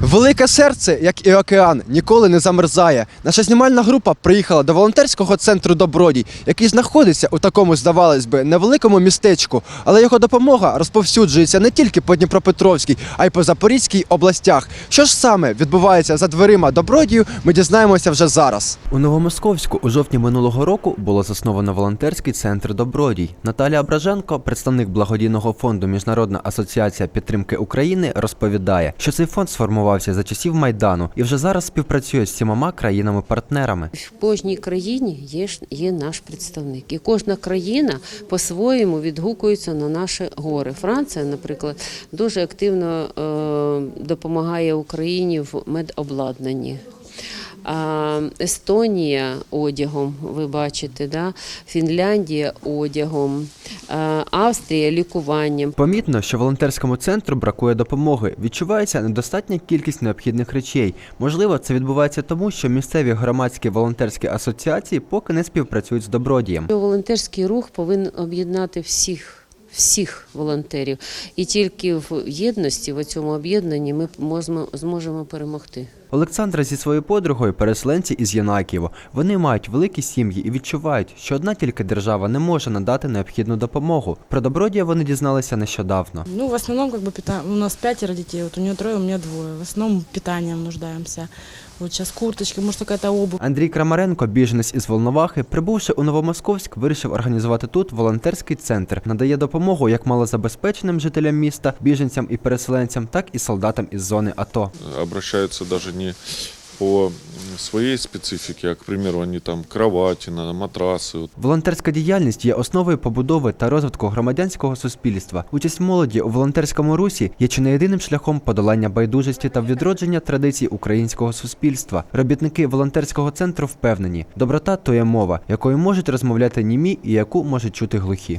Велике серце, як і океан, ніколи не замерзає. Наша знімальна група приїхала до волонтерського центру Добродій, який знаходиться у такому, здавалось би, невеликому містечку, але його допомога розповсюджується не тільки по Дніпропетровській, а й по Запорізькій областях. Що ж саме відбувається за дверима Добродію, ми дізнаємося вже зараз. У Новомосковську у жовтні минулого року було засновано волонтерський центр Добродій. Наталія Браженко, представник благодійного фонду Міжнародна асоціація підтримки України, розповідає, що цей фонд сформувався за часів майдану і вже зараз співпрацює з сімома країнами-партнерами. В кожній країні є, є наш представник, і кожна країна по-своєму відгукується на наші гори. Франція, наприклад, дуже активно е, допомагає Україні в медобладнанні. А Естонія одягом, ви бачите, да? Фінляндія одягом, а Австрія лікуванням. Помітно, що волонтерському центру бракує допомоги. Відчувається недостатня кількість необхідних речей. Можливо, це відбувається тому, що місцеві громадські волонтерські асоціації поки не співпрацюють з добродієм. Волонтерський рух повинен об'єднати всіх. Всіх волонтерів, і тільки в єдності, в цьому об'єднанні, ми можемо, зможемо перемогти. Олександра зі своєю подругою переселенці із Янакієво. Вони мають великі сім'ї і відчувають, що одна тільки держава не може надати необхідну допомогу. Про добродія вони дізналися нещодавно. Ну, в основном, как бы, пита... у нас пятеро детей, вот у нее трое, у меня двое. В основном питанием нуждаемся. Вот сейчас курточки, может, какая-то обувь. Андрій Крамаренко, біженець із Волновахи, прибувши у Новомосковськ, вирішив організувати тут волонтерський центр. Надає допомогу як малозабезпеченим жителям міста, біженцям і переселенцям, так і солдатам із зони АТО. обращаются даже не по м, своей специфике, а, к там кровати, на матрасы. Вот Волонтерська діяльність є основою побудови та розвитку громадянського суспільства. Участь молоді у волонтерському русі є чи не єдиним шляхом подолання байдужості та відродження традицій українського суспільства. Робітники волонтерського центру впевнені, доброта то є мова, якою можуть розмовляти німі і яку можуть чути глухі.